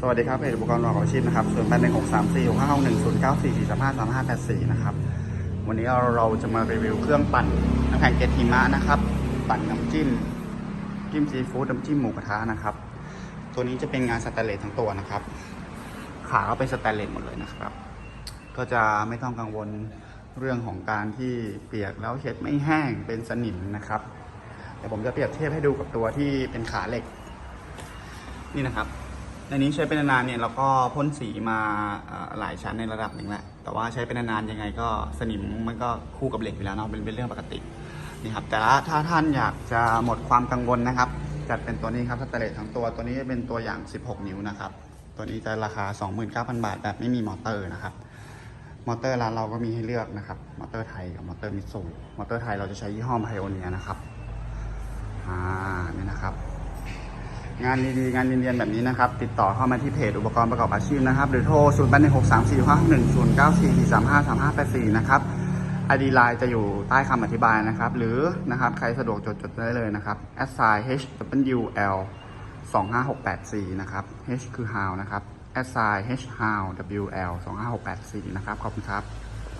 สวัสดีครับเพจอุปกรณ์ประกอบอาชีพนะครับส่วนแปดหนึ่งหกสามสี่หกห้าหกหนึ่งศูนย์เก้าสี่สี่สามห้าสามห้าแปดสี่นะครับ วันนี้เราจะมารีวิวเครื่องปั่นน้ำแข็งเกทิมะนะครับ ปั่นน้ำจิ้มจิ้มซีฟู้ดน้ำจิ้มหมูกระทะนะครับ ตัวนี้จะเป็นงานสแตนเลสทั้งตัวนะครับ ขาก็เป็นสแตนเลสหมดเลยนะครับ ก็จะไม่ต้องกังวลเรื่องของการที่เปียกแล้วเช็ดไม่แห้งเป็นสนิมนะครับเดี๋ยวผมจะเปรียบเทียบให้ดูกับตัวที่เป็นขาเหล็ก นี่นะครับ ในนี้ใช้เป็นนานๆเนี่ยเราก็พ่นสีมาหลายชั้นในระดับหนึ่งแหละแต่ว่าใช้เป็นนานๆยังไงก็สนิมมันก็คู่กับเหล็กอยู่แล้วเนาะเป็นเป็นเรื่องปกตินี่ครับแต่ละถ้าท่านอยากจะหมดความกังวลนะครับ จัดเป็นตัวนี้ครับสแตเลสทั้งตัวตัวนี้จะเป็นตัวอย่าง 16 นิ้วนะครับ ตัวนี้จะราคา 29,000 บาทแบบไม่มีมอเตอร์นะครับมอเตอร์ร้านเราก็มีให้เลือกนะครับมอเตอร์ไทยกับมอเตอร์มิตซูมอเตอร์ไทยเราจะใช้ยี่ห้อไพโอเนียนะครับอ่านี่นะครับ งานดีๆงานเรียนๆแบบนี้นะครับ ติดต่อเข้ามาที่เพจอุปกรณ์ประกอบอาชีพนะครับ หรือโทร 0 8 1 6 3 4 5 1 0 9 4 4 3 5 3 5 8 4 นะครับไอดีไลน์จะอยู่ใต้คำอธิบายนะครับ หรือนะครับใครสะดวกจดจดได้เลยนะครับ s i h w l 25684 นะครับ h คือ how นะครับ s i h how w l 25684 นะครับ ขอบคุณครับ